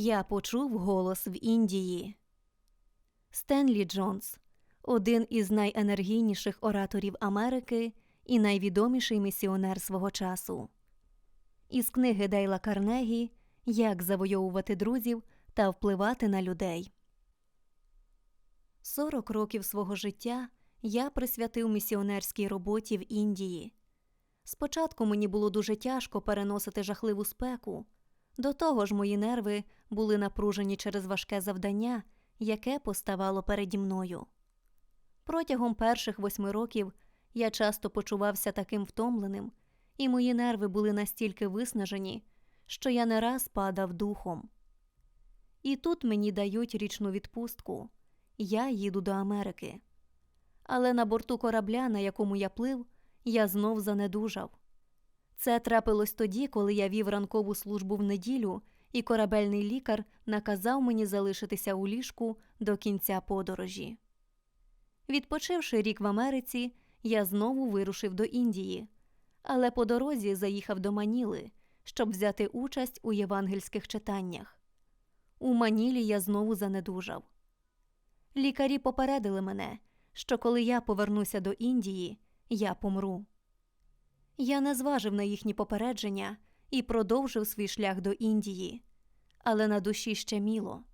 Я почув голос в Індії. Стенлі Джонс один із найенергійніших ораторів Америки і найвідоміший місіонер свого часу. Із книги Дейла Карнегі Як завойовувати друзів та впливати на людей. 40 років свого життя я присвятив місіонерській роботі в Індії. Спочатку мені було дуже тяжко переносити жахливу спеку. До того ж, мої нерви були напружені через важке завдання, яке поставало переді мною. Протягом перших восьми років я часто почувався таким втомленим, і мої нерви були настільки виснажені, що я не раз падав духом. І тут мені дають річну відпустку я їду до Америки. Але на борту корабля, на якому я плив, я знов занедужав. Це трапилось тоді, коли я вів ранкову службу в неділю, і корабельний лікар наказав мені залишитися у ліжку до кінця подорожі. Відпочивши рік в Америці, я знову вирушив до Індії, але по дорозі заїхав до Маніли, щоб взяти участь у євангельських читаннях. У Манілі я знову занедужав. Лікарі попередили мене, що коли я повернуся до Індії, я помру. Я не зважив на їхні попередження і продовжив свій шлях до Індії, але на душі ще міло.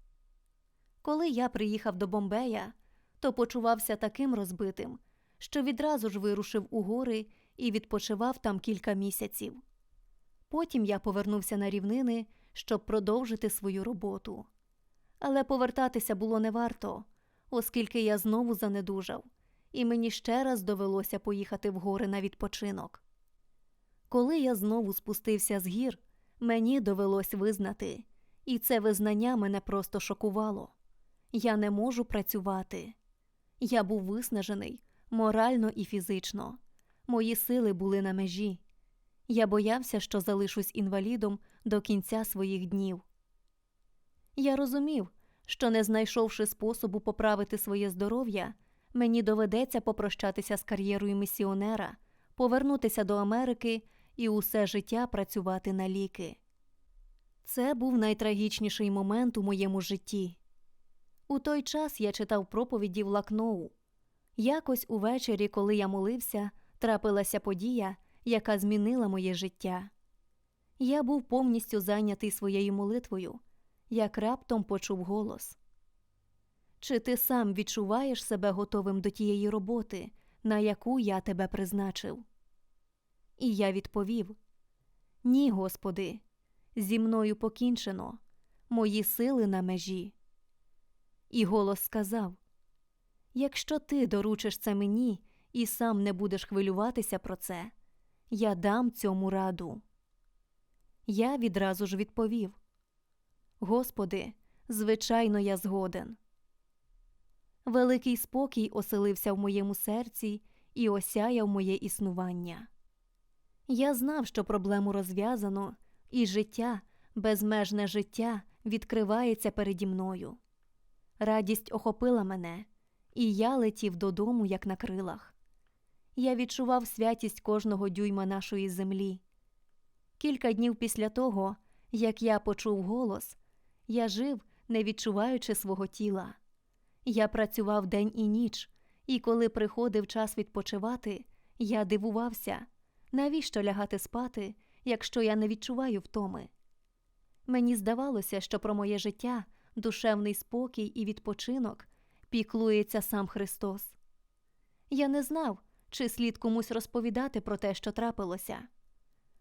Коли я приїхав до Бомбея, то почувався таким розбитим, що відразу ж вирушив у гори і відпочивав там кілька місяців. Потім я повернувся на рівнини, щоб продовжити свою роботу. Але повертатися було не варто, оскільки я знову занедужав, і мені ще раз довелося поїхати в гори на відпочинок. Коли я знову спустився з гір, мені довелось визнати, і це визнання мене просто шокувало. Я не можу працювати. Я був виснажений морально і фізично. Мої сили були на межі. Я боявся, що залишусь інвалідом до кінця своїх днів. Я розумів, що, не знайшовши способу поправити своє здоров'я, мені доведеться попрощатися з кар'єрою місіонера, повернутися до Америки і усе життя працювати на ліки. Це був найтрагічніший момент у моєму житті. У той час я читав проповіді в Лакноу. Якось увечері, коли я молився, трапилася подія, яка змінила моє життя. Я був повністю зайнятий своєю молитвою, як раптом почув голос. Чи ти сам відчуваєш себе готовим до тієї роботи, на яку я тебе призначив? І я відповів Ні, Господи, зі мною покінчено, мої сили на межі. І голос сказав Якщо ти доручиш це мені і сам не будеш хвилюватися про це, я дам цьому раду. Я відразу ж відповів Господи, звичайно, я згоден. Великий спокій оселився в моєму серці і осяяв моє існування. Я знав, що проблему розв'язано, і життя, безмежне життя відкривається переді мною. Радість охопила мене, і я летів додому, як на крилах. Я відчував святість кожного дюйма нашої землі. Кілька днів після того, як я почув голос, я жив, не відчуваючи свого тіла. Я працював день і ніч, і коли приходив час відпочивати, я дивувався, навіщо лягати спати, якщо я не відчуваю втоми. Мені здавалося, що про моє життя, душевний спокій і відпочинок піклується сам Христос. Я не знав, чи слід комусь розповідати про те, що трапилося.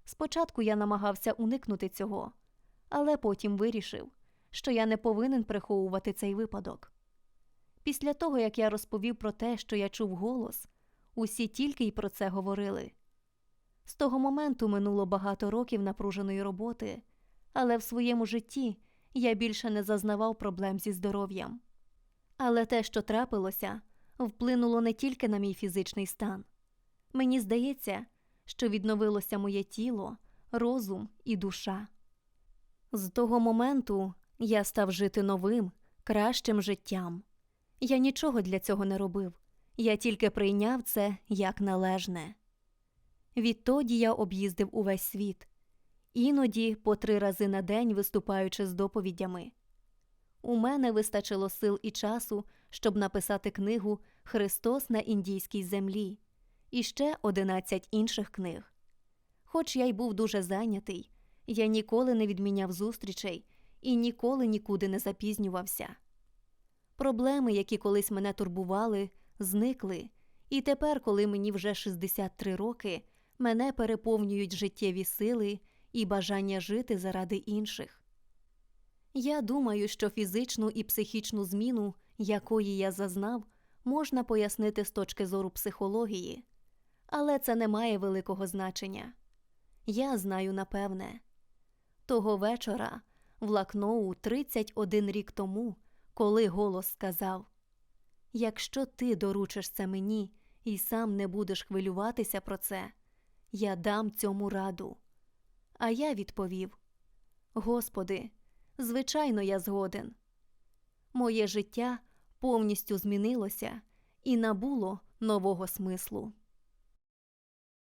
Спочатку я намагався уникнути цього, але потім вирішив, що я не повинен приховувати цей випадок. Після того, як я розповів про те, що я чув голос, усі тільки й про це говорили. З того моменту минуло багато років напруженої роботи, але в своєму житті я більше не зазнавав проблем зі здоров'ям. Але те, що трапилося, вплинуло не тільки на мій фізичний стан. Мені здається, що відновилося моє тіло, розум і душа. З того моменту я став жити новим, кращим життям. Я нічого для цього не робив, я тільки прийняв це як належне. Відтоді я об'їздив увесь світ, іноді по три рази на день виступаючи з доповідями. У мене вистачило сил і часу, щоб написати книгу Христос на індійській землі і ще 11 інших книг. Хоч я й був дуже зайнятий, я ніколи не відміняв зустрічей і ніколи нікуди не запізнювався. Проблеми, які колись мене турбували, зникли, і тепер, коли мені вже 63 роки, мене переповнюють життєві сили і бажання жити заради інших. Я думаю, що фізичну і психічну зміну, якої я зазнав, можна пояснити з точки зору психології, але це не має великого значення. Я знаю напевне. Того вечора, в Лакноу 31 рік тому, коли голос сказав Якщо ти доручиш це мені і сам не будеш хвилюватися про це, я дам цьому раду. А я відповів Господи, звичайно, я згоден. Моє життя повністю змінилося і набуло нового смислу.